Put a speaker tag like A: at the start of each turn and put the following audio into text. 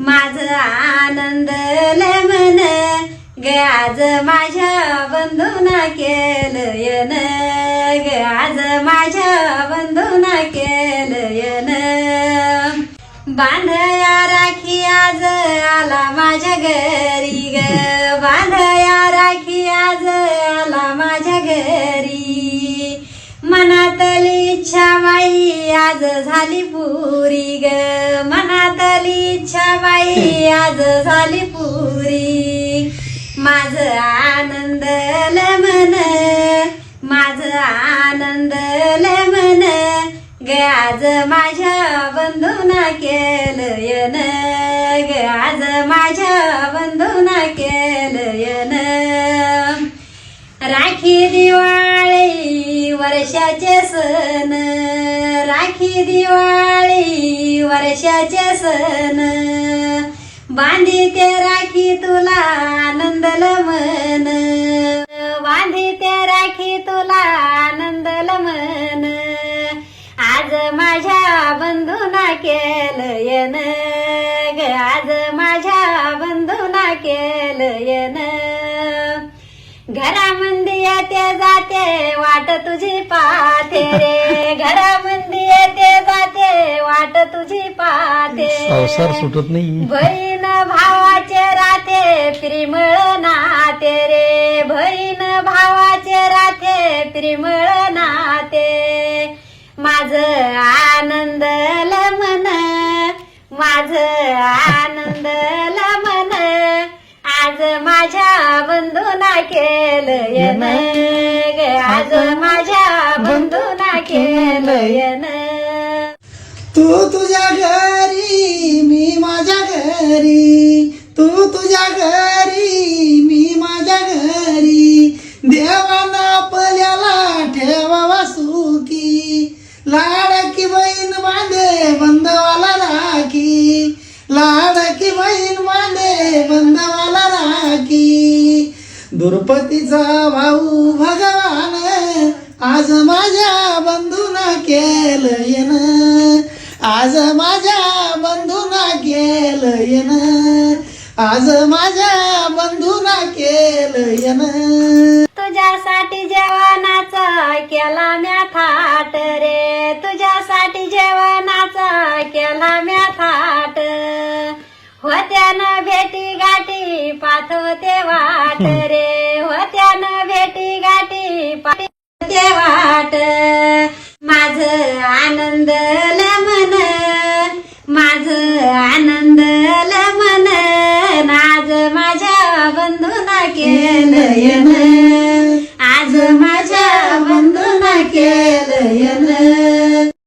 A: माझ आनंद मन ग आज माझ्या बंधुना केलं यन ग आज माझ्या बंधुना केलं यन बांधया राखी आज आला माझ्या घरी ग. बांधया राखी आज आला माझ्या घरी. मनातली इच्छा बाई आज झाली पुरी ग. मनातली इच्छा बाई आज झाली पुरी. माझ आनंद मन माझ आनंद मन ग आज माझ्या बंधूना केलं यन ग आज माझ्या बंधूना केलं येन राखी दिवा वर्षाचे सण. राखी दिवाळी वर्षाचे सण. बांधी ते राखी तुला आनंदल मन बांधी ते राखी तुला आनंदल मन आज माझ्या बंधूना केलं येन ग आज माझ्या बंधूना केलं यन घरामध्ये येते जाते वाट तुझी पाहते रे. घरामध्ये येते जाते वाट तुझी पाहते
B: संसार सुटत नाही.
A: बहीण भावाचे राथे प्रेमळ नाते रे. बहीण भावाचे राथे प्रेमळ नाते. माझ आनंद मन माझ आनंद माझ्या बंधूना केलं येन ग. आज माझ्या बंधूना केलं येन
C: तू तुझ्या घरी मी माझ्या घरी. तू तुझ्या घरी मी माझ्या घरी. देवाना आपल्याला ठेवावा सुखी. लाडकी बहीण बांधे बंद दुर्पतीचा भाऊ भगवान आज माझ्या बंधूना केल येन आज माझ्या बंधूना केल येन आज माझ्या बंधूना केल येन
A: तुझ्यासाठी जेवणाचा केला म्या थाट रे. तुझ्यासाठी जेवणाचा केला गाठी पाठवते वाट रे. होत्यानं भेटी गाठी पाठवते वाट. माझ आनंद मन. माझ आनंद मन. आज माझ्या बंधूना केलं